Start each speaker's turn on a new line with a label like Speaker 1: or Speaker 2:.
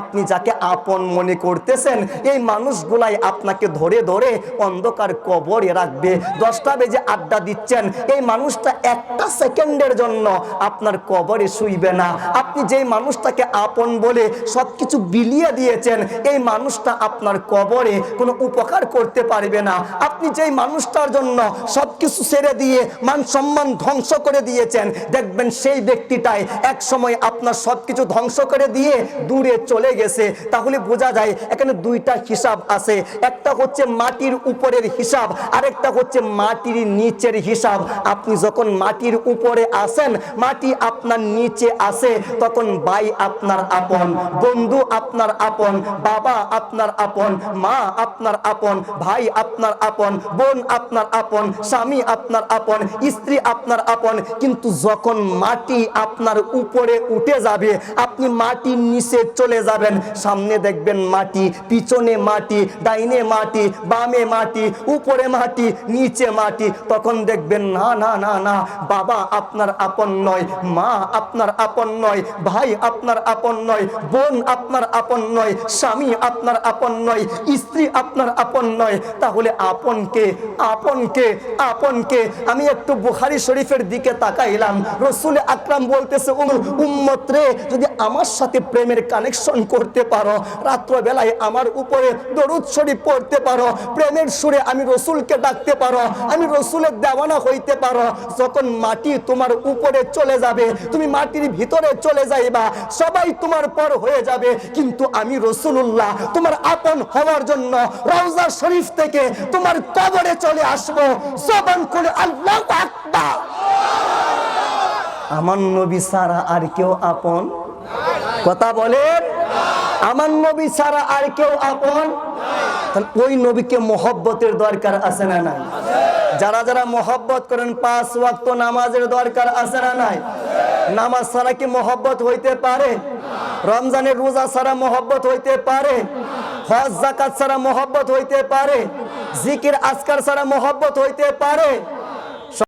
Speaker 1: আপনি যাকে আপন মনে করতেছেন, এই মানুষগুলাই আপনাকে ধরে ধরে অন্ধকার কবরে রাখবে। দশটা বেজে আড্ডা দিচ্ছেন। এই মানুষটা একটা সেকেন্ডের জন্য আপনার কবরে শুইবে না। আপনি যেই মানুষটাকে আপন বলে সব কিছু বিলিয়ে দিয়েছেন, এই মানুষটা আপনার কবরে কোনো উপকার করতে পারবে না। আপনি যেই মানুষটার জন্য সব কিছু ছেড়ে দিয়ে মান সম্মান ধ্বংস করে দিয়েছেন, দেখবেন সেই ব্যক্তিটাই এক সময় আপনার সব কিছু ধ্বংস করে দিয়ে দূরে চলে গেছে, তাহলে বোঝা যায় এখানে দুইটা হিসাব আছে। একটা হচ্ছে মাটির উপরের হিসাব, আরেকটা হচ্ছে মাটির নিচের হিসাব। আপনি যখন মাটির উপরে আসেন মাটি আপনার নিচে আসে তখন ভাই আপনার আপন, বন্ধু আপনার আপন, বাবা আপনার আপন, মা আপনার আপন, ভাই আপনার আপন, বোন আপনার আপন, স্বামী আপনার আপন, স্ত্রী আপনার আপন। কিন্তু যখন মাটি আপনার উপরে উঠে যাবে, আপনি মাটির নিচে চলে যাবেন, সামনে দেখবেন মাটি, পিছনে মাটি, ডাইনে মাটি, বামে মাটি, উপরে মাটি, নিচে মাটি। তখন দেখবেন, না না না না, বাবা আপনার আপন নয়, মা আপনার আপন নয়, ভাই আপনার আপন নয়, বোন আপনার আপন নয়, স্বামী আপনার আপন নয়, স্ত্রী আপনার আপন নয়। তাহলে আপনকে আপনকে আপনকে আমি একটু বুখারি শরীফের দিকে তাকাইলাম। রসুল আকরাম বলতেছে উম্মত রে, যদি আমার সাথে প্রেমের কানেকশন করতে পারো। রাত্রবেলায় আমার উপরে দরুদ শরীফ পড়তে পারো। প্রেমের সুরে আমি রসুলকে ডাকতে পারো। আমি রসুলের দেওয়ানা হইতে পারো। যখন মাটি তোমার উপরে চলে যাবে, তুমি মাটির ভিতরে চলে যাইবা, সবাই তোমার পর হয়ে যাবে। কিন্তু আমি রসুল্লাহ তোমার আপন হওয়ার জন্য রওজা শরীফ থেকে তোমার কবরে চলে আসব। জবান করে আল্লাহ আমার নবী সারা আর কেউ আপন? কথা বলেন আমার নবী ছাড়া আর কেউ আপন? ওই নবীকে মহব্বতের দরকার আছে না নাই? যারা যারা মহব্বত করেন, পাঁচ ওয়াক্ত নামাজের দরকার আছে না নাই? নামাজ ছাড়া কি মহব্বত হইতে পারে? রমজানের রোজা ছাড়া মহব্বত হইতে পারে? হজ, জাকাত ছাড়া মহব্বত হইতে পারে? জিকির, আজকার ছাড়া মহব্বত হইতে পারে?